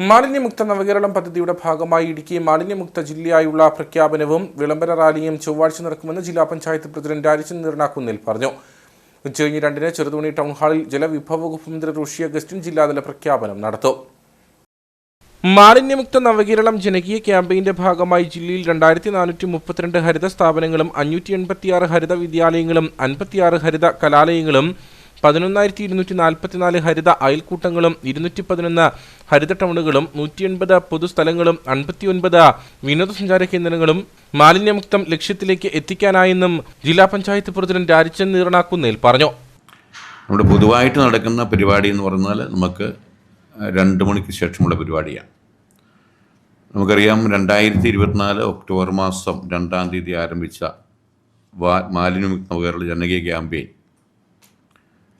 മാലിന്യമുക്ത നവകേരളം പദ്ധതിയുടെ ഭാഗമായി ഇടുക്കി മാലിന്യമുക്ത ജില്ലയായുള്ള പ്രഖ്യാപനവും വിളംബര റാലിയും ചൊവ്വാഴ്ച നടക്കുമെന്ന് ജില്ലാ പഞ്ചായത്ത് പ്രസിഡന്റ് രാജൻ നീർണാക്കുന്നിൽ പറഞ്ഞു. ഉച്ചകഴിഞ്ഞ് രണ്ടിന് ചെറുതോണി ടൗൺ ഹാളിൽ ജലവിഭവ വകുപ്പ് മന്ത്രി ഋഷി അഗസ്റ്റിൻ ജില്ലാതല പ്രഖ്യാപനം നടത്തും. മാലിന്യമുക്ത നവകേരളം ജനകീയ ക്യാമ്പയിന്റെ ഭാഗമായി ജില്ലയിൽ രണ്ടായിരത്തി നാനൂറ്റി മുപ്പത്തിരണ്ട് ഹരിത സ്ഥാപനങ്ങളും അഞ്ഞൂറ്റി എൺപത്തിയാറ് ഹരിത വിദ്യാലയങ്ങളും അൻപത്തിയാറ് ഹരിത കലാലയങ്ങളും പതിനൊന്നായിരത്തി ഇരുന്നൂറ്റി നാൽപ്പത്തിനാല് ഹരിത അയൽക്കൂട്ടങ്ങളും ഇരുന്നൂറ്റി പതിനൊന്ന് ഹരിത ടൗണുകളും നൂറ്റി എൺപത് പൊതുസ്ഥലങ്ങളും അൻപത്തിയൊൻപത് വിനോദസഞ്ചാര കേന്ദ്രങ്ങളും മാലിന്യമുക്തം ലക്ഷ്യത്തിലേക്ക് എത്തിക്കാനായെന്നും ജില്ലാ പഞ്ചായത്ത് പ്രസിഡന്റ് രാജൻ നീറണാക്കുന്നേൽ പറഞ്ഞു. നമ്മുടെ പൊതുവായിട്ട് നടക്കുന്ന പരിപാടി എന്ന് പറഞ്ഞാൽ നമുക്ക് രണ്ട് മണിക്ക് ശേഷമുള്ള പരിപാടിയാണ്. നമുക്കറിയാം രണ്ടായിരത്തി ഇരുപത്തിനാല് ഒക്ടോബർ മാസം രണ്ടാം തീയതി ആരംഭിച്ച വാ മാലിന്യമുക്ത കേരള ജനകീയ ക്യാമ്പയിൻ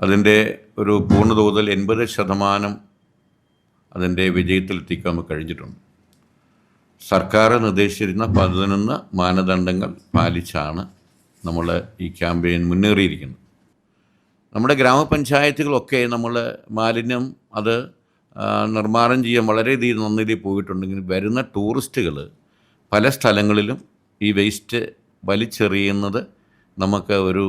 അതിന്റെ ഒരു പൂർണതോതിൽ എൺപത് ശതമാനം അതിന്റെ വിജയത്തിലെത്തിക്കാൻ കഴിഞ്ഞിട്ടുണ്ട്. സർക്കാർ നിർദ്ദേശിച്ചിരുന്ന പതിനൊന്ന് മാനദണ്ഡങ്ങൾ പാലിച്ചാണ് നമ്മൾ ഈ ക്യാമ്പയിൻ മുന്നേറിയിരിക്കുന്നത്. നമ്മുടെ ഗ്രാമപഞ്ചായത്തുകളൊക്കെ നമ്മൾ മാലിന്യം അത് നിർമ്മാണം ചെയ്യാൻ വളരെയധികം നന്നായി പോയിട്ടുണ്ടെങ്കിൽ വരുന്ന ടൂറിസ്റ്റുകൾ പല സ്ഥലങ്ങളിലും ഈ വേസ്റ്റ് വലിച്ചെറിയുന്നത് നമുക്ക് ഒരു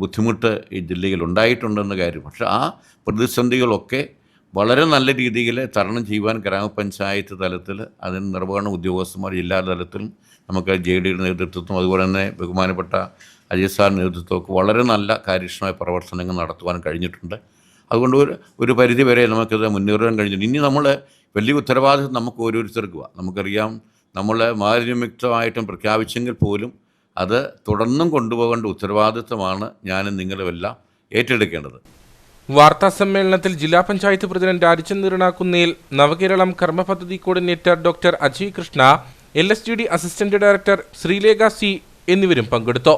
ബുദ്ധിമുട്ട് ഈ ജില്ലയിൽ ഉണ്ടായിട്ടുണ്ടെന്ന കാര്യം. പക്ഷെ ആ പ്രതിസന്ധികളൊക്കെ വളരെ നല്ല രീതിയിൽ തരണം ചെയ്യുവാൻ ഗ്രാമപഞ്ചായത്ത് തലത്തിൽ അതിന് നിർവഹണ ഉദ്യോഗസ്ഥന്മാർ ജില്ലാ തലത്തിലും നമുക്ക് ജെ ഡിയുടെ നേതൃത്വം അതുപോലെ തന്നെ ബഹുമാനപ്പെട്ട അജയ് സാറിന്റെ നേതൃത്വമൊക്കെ വളരെ നല്ല കാര്യക്ഷമമായ പ്രവർത്തനങ്ങൾ നടത്തുവാൻ കഴിഞ്ഞിട്ടുണ്ട്. അതുകൊണ്ട് ഒരു ഒരു പരിധി വരെ നമുക്കിത് മുന്നേറാൻ കഴിഞ്ഞിട്ടുണ്ട്. ഇനി നമ്മൾ വലിയ ഉത്തരവാദിത്വം നമുക്ക് ഓരോരുത്തർക്കുക നമുക്കറിയാം നമ്മൾ മാലിന്യമുക്തമായിട്ടും പ്രഖ്യാപിച്ചെങ്കിൽ പോലും അത് തുടർന്നും കൊണ്ടുപോകേണ്ട ഉത്തരവാദിത്വമാണ് ഞാനും നിങ്ങളുമെല്ലാം ഏറ്റെടുക്കേണ്ടത്. വാർത്താ സമ്മേളനത്തിൽ ജില്ലാ panchayat president Rajan Neeranakkunnel Navakeralam കർമ്മപദ്ധതി coordinator doctor Ajay Krishna L assistant director Sreelekha C എന്നിവരും പങ്കെടുത്തു.